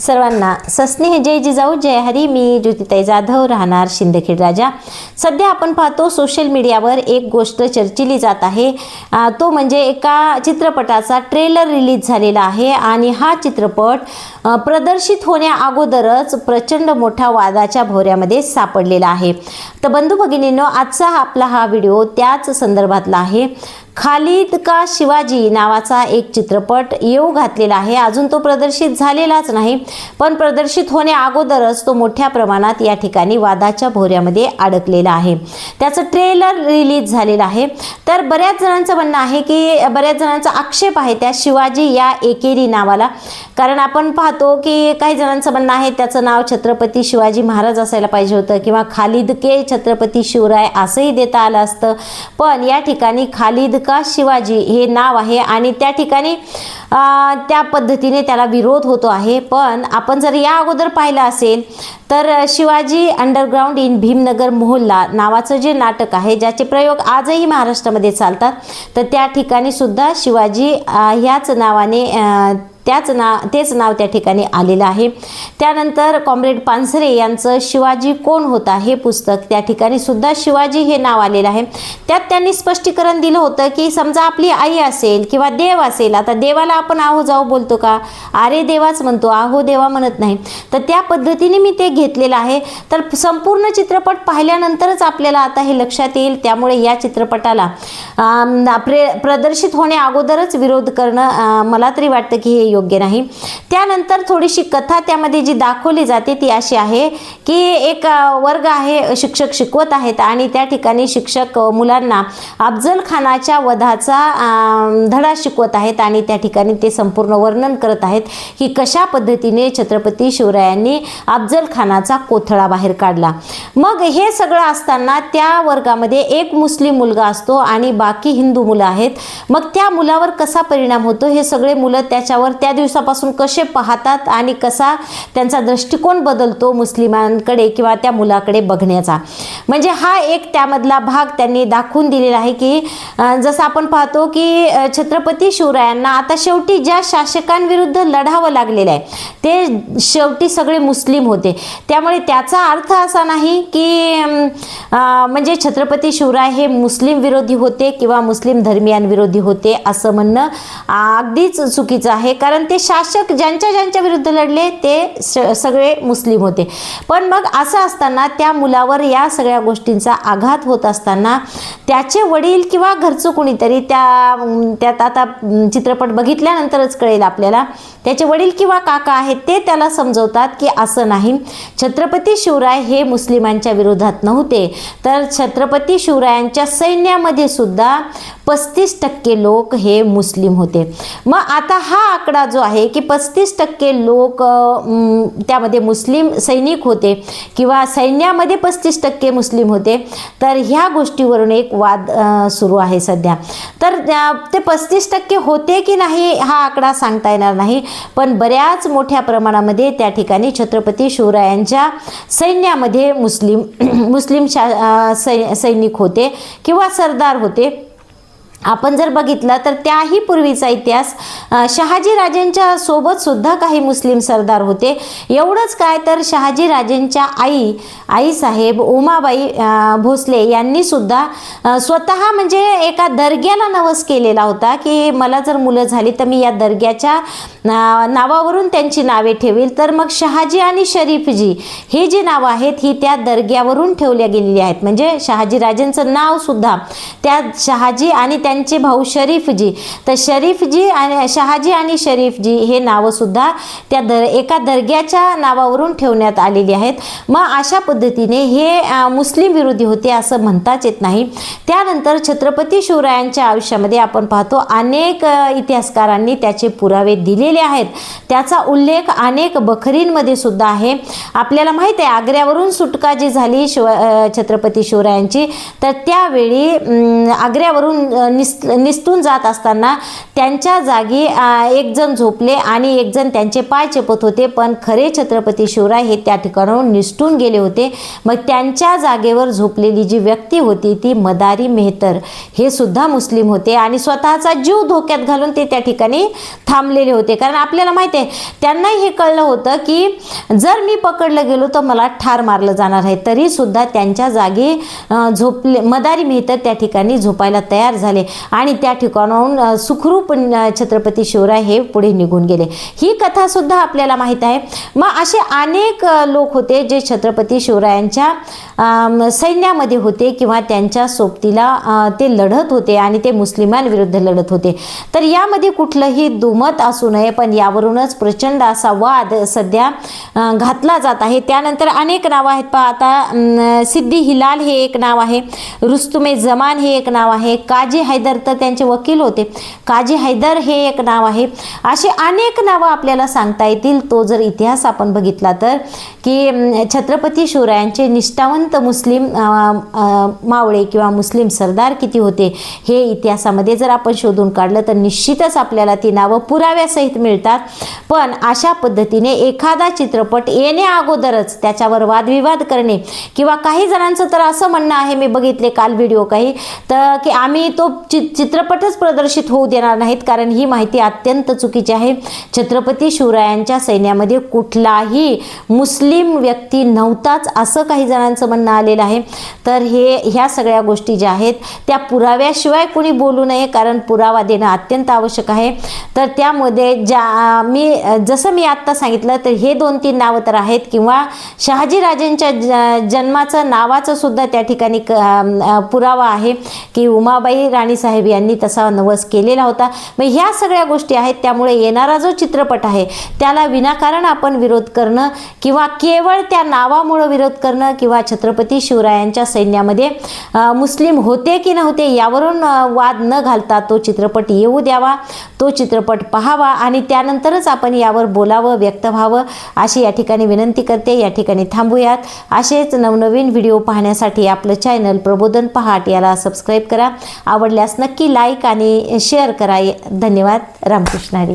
सर्वांना सस्नेह जय जिजाऊ जय हरी मी ज्योतिताई जाधव राहणार शिंदखेड राजा. सध्या आपण पाहतो सोशल मीडियावर एक गोष्ट चर्चिली जात आहे. तो म्हणजे एका चित्रपटाचा ट्रेलर रिलीज झालेला आहे आणि हा चित्रपट प्रदर्शित होण्या अगोदरच प्रचंड मोठ्या वादाच्या भोवऱ्यामध्ये सापडलेला आहे. तर बंधू भगिनींनो आजचा आपला हा व्हिडिओ त्याच संदर्भातला आहे. खालिद का शिवाजी नावाचा एक चित्रपट येऊ घातलेला आहे. अजून तो प्रदर्शित झालेलाच नाही पण प्रदर्शित होण्या अगोदरच तो मोठ्या प्रमाणात या ठिकाणी वादाच्या भोऱ्यामध्ये अडकलेला आहे. त्याचं ट्रेलर रिलीज झालेलं आहे. तर बऱ्याच जणांचं म्हणणं आहे की बऱ्याच जणांचा आक्षेप आहे त्या शिवाजी या एकेरी नावाला. कारण आपण पाहतो की काही जणांचं म्हणणं आहे त्याचं नाव छत्रपती शिवाजी महाराज असायला पाहिजे होतं किंवा खालिद के छत्रपती शिवराय असंही देता आलं असतं. पण या ठिकाणी खालिद का शिवाजी हे नाव आहे? आणि त्या ठिकाणी त्या पद्धतीने त्याला विरोध होतो आहे. पण आपण जर या अगोदर पाहिलं असेल तर शिवाजी अंडरग्राऊंड इन भीमनगर मोहल्ला नावाचं जे नाटक आहे ज्याचे प्रयोग आजही महाराष्ट्रामध्ये चालतात तर त्या ठिकाणी सुद्धा शिवाजी ह्याच नावाने त्याच ना तेच नाव त्या ठिकाणी आलेलं आहे. त्यानंतर कॉम्रेड पानसरे यांचं शिवाजी कोण होता हे पुस्तक त्या ठिकाणी सुद्धा शिवाजी हे नाव आलेलं आहे. त्यात त्यांनी स्पष्टीकरण दिलं होतं की समजा आपली आई असेल किंवा देव असेल आता देवाला आपण आहो जाऊ बोलतो का? अरे देवाच म्हणतो आहो देवा म्हणत नाही. तर त्या पद्धतीने मी ते घेतलेलं आहे. तर संपूर्ण चित्रपट पाहिल्यानंतरच आपल्याला आता हे लक्षात येईल. त्यामुळे या चित्रपटाला प्रे प्रदर्शित होण्या अगोदरच विरोध करणं मला तरी वाटतं की हे योग्य योग्य नाही. त्यानंतर थोडीशी कथा त्यामध्ये जी दाखवली जाते ती अशी आहे की एक वर्ग आहे शिक्षक शिकवत आहेत आणि त्या ठिकाणी शिक्षक मुलांना अफजल खानाच्या वधाचा धडा शिकवत आहेत आणि त्या ठिकाणी ते संपूर्ण वर्णन करत आहेत की कशा पद्धतीने छत्रपती शिवरायांनी अफजल खानाचा कोथळा बाहेर काढला. मग हे सगळं असताना त्या वर्गामध्ये एक मुस्लिम मुलगा असतो आणि बाकी हिंदू मुलं आहेत. मग त्या मुलावर कसा परिणाम होतो हे सगळे मुलं त्याच्यावर त्या त्या दिवसापासून कसे पाहतात आणि कसा त्यांचा दृष्टिकोन बदलतो मुस्लिमांकडे किंवा त्या मुलाकडे बघण्याचा. म्हणजे हा एक त्यामधला भाग त्यांनी दाखवून दिलेला आहे की जसं आपण पाहतो की छत्रपती शिवरायांना आता शेवटी ज्या शासकांविरुद्ध लढावं लागलेलं आहे ते शेवटी सगळे मुस्लिम होते. त्यामुळे त्याचा अर्थ असा नाही की म्हणजे छत्रपती शिवराय हे मुस्लिम विरोधी होते किंवा मुस्लिम धर्मियांविरोधी होते असं म्हणणं अगदीच चुकीचं आहे. कारण ते शासक ज्यांच्या ज्यांच्या विरुद्ध लढले ते सगळे मुस्लिम होते. पण मग असं असताना त्या मुलावर या सगळ्या गोष्टींचा आघात होत असताना त्याचे वडील किंवा घरचं कुणीतरी त्या त्यात आता चित्रपट बघितल्यानंतरच कळेल आपल्याला. त्याचे वडील किंवा काका आहेत ते त्याला समजवतात की असं नाही. छत्रपती शिवराय हे मुस्लिमांच्या विरोधात नव्हते. तर छत्रपती शिवरायांच्या सैन्यामध्ये सुद्धा पस्तीस टक्के लोक हे मुस्लिम होते. मग आता हा आकडा जो आहे की पस्तीस टक्के लोक त्यामध्ये मुस्लिम सैनिक होते किंवा सैन्यामध्ये पस्तीस टक्के मुस्लिम होते तर ह्या गोष्टीवरून एक वाद सुरू आहे सध्या. तर ते पस्तीस टक्के होते की नाही हा आकडा सांगता येणार नाही. पण बऱ्याच मोठ्या प्रमाणामध्ये त्या ठिकाणी छत्रपती शिवरायांच्या सैन्यामध्ये मुस्लिम मुस्लिम शा सै सैनिक होते किंवा सरदार होते. आपण जर बघितलं तर त्याही पूर्वीचा इतिहास शहाजीराजेंच्या शहाजी राजेंच्या काही मुस्लिम सरदार होते. एवढंच काय तर शहाजी राजेंच्या आई आईसाहेब उमाबाई भोसले यांनीसुद्धा स्वतः म्हणजे एका दर्ग्याला नवस केलेला होता की मला जर मुलं झाली तर मी या दर्ग्याच्या नावावरून त्यांची नावे ठेवील. तर मग शहाजी आणि शरीफजी ही जी नावं आहेत ही त्या दर्ग्यावरून ठेवल्या गेलेली आहेत. म्हणजे शहाजी राजेंचं त्या शहाजी आणि त्या त्यांचे भाऊ शरीफजी. तर शरीफजी आणि शहाजी आणि शरीफजी हे नावंसुद्धा त्या दर एका दर्ग्याच्या नावावरून ठेवण्यात आलेली आहेत. मग अशा पद्धतीने हे मुस्लिम विरोधी होते असं म्हणताच येत नाही. त्यानंतर छत्रपती शिवरायांच्या आयुष्यामध्ये आपण पाहतो अनेक इतिहासकारांनी त्याचे पुरावे दिलेले आहेत. त्याचा उल्लेख अनेक बखरींमध्ये सुद्धा आहे. आपल्याला माहीत आहे आग्र्यावरून सुटका जी झाली शिव छत्रपती शिवरायांची तर त्यावेळी आग्र्यावरून निस निसटून जात असताना त्यांच्या जागी एकजण झोपले आणि एकजण त्यांचे पाय चेपत होते. पण खरे छत्रपती शिवराय हे त्या ठिकाणाहून निसटून गेले होते. मग त्यांच्या जागेवर झोपलेली जी व्यक्ती होती ती मदारी मेहतर. हे सुद्धा मुस्लिम होते आणि स्वतःचा जीव धोक्यात घालून ते त्या ठिकाणी थांबलेले होते. कारण आपल्याला माहिती आहे त्यांनाही हे कळलं होतं की जर मी पकडलं गेलो तर मला ठार मारलं जाणार आहे. तरी सुद्धा त्यांच्या जागी झोपले मदारी मेहतर त्या ठिकाणी झोपायला तयार झाले. आणि त्या ठिकाणाहून सुखरूप छत्रपती शिवराय हे पुढे निघून गेले. ही कथासुद्धा आपल्याला माहीत आहे. मग असे अनेक लोक होते जे छत्रपती शिवरायांच्या सैन्यामध्ये होते किंवा त्यांच्या सोबतीला ते लढत होते आणि ते मुस्लिमांविरुद्ध लढत होते. तर यामध्ये कुठलंही दुमत असू नये पण यावरूनच प्रचंड असा वाद सध्या घातला जात आहे. त्यानंतर अनेक नावं आहेत. पहा आता सिद्धी हिलाल हे एक नाव आहे. रुस्तुमे जमान हे एक नाव आहे. काजी हैदर तर त्यांचे वकील होते. काजी हैदर हे एक नाव आहे. अशी अनेक नावं आपल्याला सांगता येतील. तो जर इतिहास आपण बघितला तर की छत्रपती शिवरायांचे निष्ठावंत मुस्लिम मावळे किंवा मुस्लिम सरदार किती होते हे इतिहासामध्ये जर आपण शोधून काढलं तर निश्चितच आपल्याला ती नावं पुराव्यासहित मिळतात. पण अशा पद्धतीने एखादा चित्रपट येण्या अगोदरच त्याच्यावर वादविवाद करणे किंवा काही जणांचं तर असं म्हणणं आहे मी बघितले काल व्हिडिओ काही तर की आम्ही तो चि चित्रपटच प्रदर्शित होऊ देणार नाहीत कारण ही माहिती अत्यंत चुकीची आहे. छत्रपती शिवरायांच्या सैन्यामध्ये कुठलाही मुस्लिम व्यक्ती नव्हताच असं काही जणांचं म्हणणं आलेलं आहे. तर हे ह्या सगळ्या गोष्टी ज्या आहेत त्या पुराव्याशिवाय कोणी बोलू नये कारण पुरावा देणं अत्यंत आवश्यक आहे. तर त्यामध्ये ज्या मी जसं मी आत्ता सांगितलं तर हे दोन तीन नावं तर आहेत किंवा शहाजीराजेंच्या ज जन्माचं नावाचं सुद्धा त्या ठिकाणी क पुरावा आहे की उमाबाई राणी राणीसाहेब यांनी तसा नवस केलेला होता. मग ह्या सगळ्या गोष्टी आहेत त्यामुळे येणारा जो चित्रपट आहे त्याला विनाकारण आपण विरोध करणं किंवा केवळ त्या नावामुळं विरोध करणं किंवा छत्रपती शिवरायांच्या सैन्यामध्ये मुस्लिम होते की नव्हते यावरून वाद न घालता तो चित्रपट येऊ द्यावा तो चित्रपट पहावा आणि त्यानंतरच आपण यावर बोलावं व्यक्त व्हावं अशी या ठिकाणी विनंती करते. या ठिकाणी थांबूयात. असेच नवनवीन व्हिडिओ पाहण्यासाठी आपलं चॅनल प्रबोधन पहाट याला सबस्क्राईब करा. आवडल्यास नक्की लाईक आणि शेअर करा. धन्यवाद. रामकृष्ण हरी.